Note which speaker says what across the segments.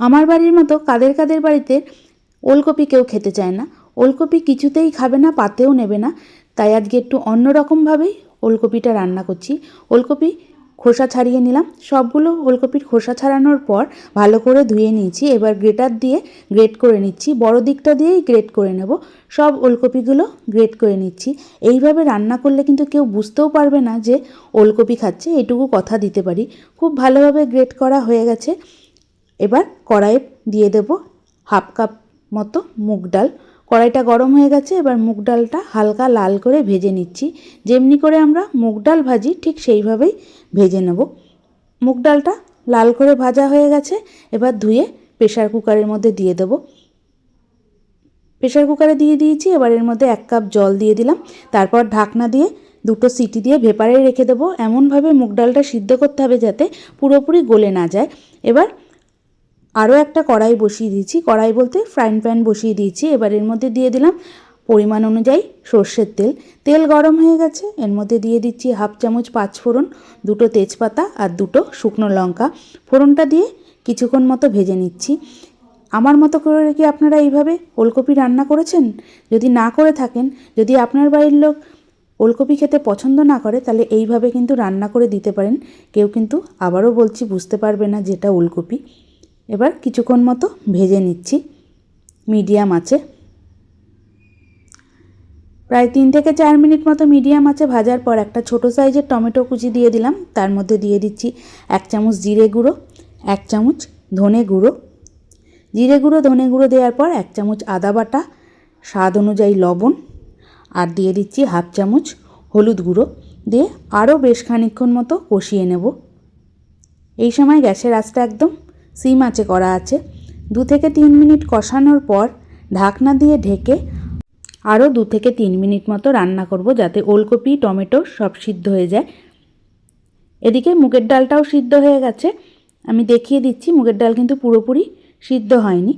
Speaker 1: আমার বাড়ির মতো কাদের কাদের বাড়িতে ওলকপি কেউ খেতে চায় না। ওলকপি কিছুতেই খাবে না, পাতেও নেবে না। তাই আজকে একটু অন্যরকমভাবেই ওলকপিটা রান্না করছি। ওলকপি খোসা ছাড়িয়ে নিলাম। সবগুলো ওলকপির খোসা ছাড়ানোর পর ভালো করে ধুয়ে নিয়েছি। এবার গ্রেটার দিয়ে গ্রেট করে নিচ্ছি। বড় দিকটা দিয়েই গ্রেট করে নেব। সব ওলকপিগুলো গ্রেট করে নিচ্ছি। এইভাবে রান্না করলে কিন্তু কেউ বুঝতেও পারবে না যে ওলকপি খাচ্ছে। এটুকু কথা দিতে পারি। খুব ভালোভাবে গ্রেট করা হয়ে গেছে। এবার কড়াইয়ে দিয়ে দেব হাফ কাপ মতো মুগ ডাল। কড়াইটা গরম হয়ে গেছে, এবার মুগ ডালটা হালকা লাল করে ভেজে নিচ্ছি। যেমনি করে আমরা মুগ ডাল ভাজি, ঠিক সেইভাবেই ভেজে নেব। মুগ ডালটা লাল করে ভাজা হয়ে গেছে, এবার ধুয়ে প্রেশার কুকারের মধ্যে দিয়ে দেব। প্রেশার কুকারে দিয়ে দিয়েছি, এবার এর মধ্যে এক কাপ জল দিয়ে দিলাম। তারপর ঢাকনা দিয়ে দুটো সিটি দিয়ে ভেপারে রেখে দেবো। এমনভাবে মুগ ডালটা সিদ্ধ করতে হবে যাতে পুরোপুরি গলে না যায়। এবার আরও একটা কড়াই বসিয়ে দিয়েছি। কড়াই বলতে ফ্রাইং প্যান বসিয়ে দিয়েছি। এবার এর মধ্যে দিয়ে দিলাম পরিমাণ অনুযায়ী সর্ষের তেল। তেল গরম হয়ে গেছে। এর মধ্যে দিয়ে দিচ্ছি হাফ চামচ পাঁচ ফোড়ন, দুটো তেজপাতা আর দুটো শুকনো লঙ্কা। ফোড়নটা দিয়ে কিছুক্ষণ মতো ভেজে নিচ্ছি। আমার মতো করে কি আপনারা এইভাবে ওলকপি রান্না করেছেন? যদি না করে থাকেন, যদি আপনার বাড়ির লোক ওলকপি খেতে পছন্দ না করে, তাহলে এইভাবে কিন্তু রান্না করে দিতে পারেন। কেউ কিন্তু আবারও বলছি, বুঝতে পারবে না যেটা ওলকপি। এবার কিছুক্ষণ মতো ভেজে নিচ্ছি। মিডিয়াম আছে। প্রায় তিন থেকে চার মিনিট মতো মিডিয়াম আছে ভাজার পর একটা ছোট সাইজের টমেটো কুচি দিয়ে দিলাম। তার মধ্যে দিয়ে দিচ্ছি এক চামচ জিরে গুঁড়ো, এক চামচ ধনে গুঁড়ো। জিরে গুঁড়ো, ধনে গুঁড়ো দেওয়ার পর এক চামচ আদা বাটা, স্বাদ অনুযায়ী লবণ আর দিয়ে দিচ্ছি হাফ চামচ হলুদ গুঁড়ো। দিয়ে আরও বেশ খানিক্ষণ মতো কষিয়ে নেব। এই সময় গ্যাসের আঁচটা একদম সিম আঁচে করা আছে। দু থেকে তিন মিনিট কষানোর পর ঢাকনা দিয়ে ঢেকে আরও দু থেকে তিন মিনিট মতো রান্না করব যাতে ওলকপি, টমেটো সব সিদ্ধ হয়ে যায়। এদিকে মুগের ডালটাও সিদ্ধ হয়ে গেছে। আমি দেখিয়ে দিচ্ছি, মুগের ডাল কিন্তু পুরোপুরি সিদ্ধ হয়নি।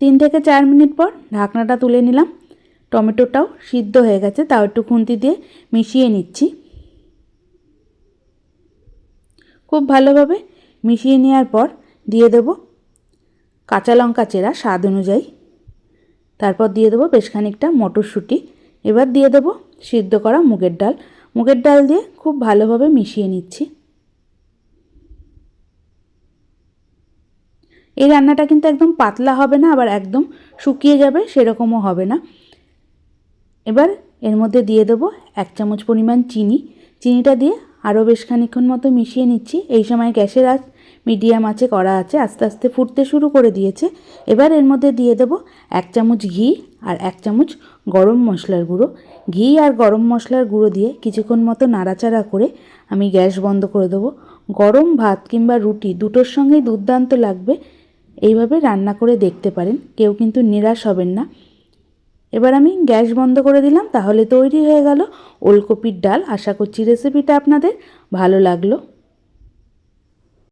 Speaker 1: তিন থেকে চার মিনিট পর ঢাকনাটা তুলে নিলাম। টমেটোটাও সিদ্ধ হয়ে গেছে, তাও একটু খুন্তি দিয়ে মিশিয়ে নিচ্ছি। খুব ভালোভাবে মিশিয়ে নেওয়ার পর দিয়ে দেব কাঁচা লঙ্কা চেরা স্বাদ অনুযায়ী। তারপর দিয়ে দেবো বেশ খানিকটা মটরশুঁটি। এবার দিয়ে দেবো সিদ্ধ করা মুগের ডাল। মুগের ডাল দিয়ে খুব ভালোভাবে মিশিয়ে নিচ্ছি। এই রান্নাটা কিন্তু একদম পাতলা হবে না, আবার একদম শুকিয়ে যাবে সেরকমও হবে না। এবার এর মধ্যে দিয়ে দেবো এক চামচ পরিমাণ চিনি। চিনিটা দিয়ে আরও বেশ খানিক্ষণ মতো মিশিয়ে নিচ্ছি। এই সময় গ্যাসের আঁচ মিডিয়াম আছে করা আছে। আস্তে আস্তে ফুটতে শুরু করে দিয়েছে। এবার এর মধ্যে দিয়ে দেবো এক চামচ ঘি আর এক চামচ গরম মশলার গুঁড়ো। ঘি আর গরম মশলার গুঁড়ো দিয়ে কিছুক্ষণ মতো নাড়াচাড়া করে আমি গ্যাস বন্ধ করে দেবো। গরম ভাত কিংবা রুটি দুটোর সঙ্গেই দুর্দান্ত লাগবে। এইভাবে রান্না করে দেখতে পারেন। কেউ কিন্তু নিরাশ হবেন না। এবার আমি গ্যাস বন্ধ করে দিলাম, তাহলে তৈরি হয়ে গেল ওলকপির ডাল। আশা করছি রেসিপিটা আপনাদের ভালো লাগল।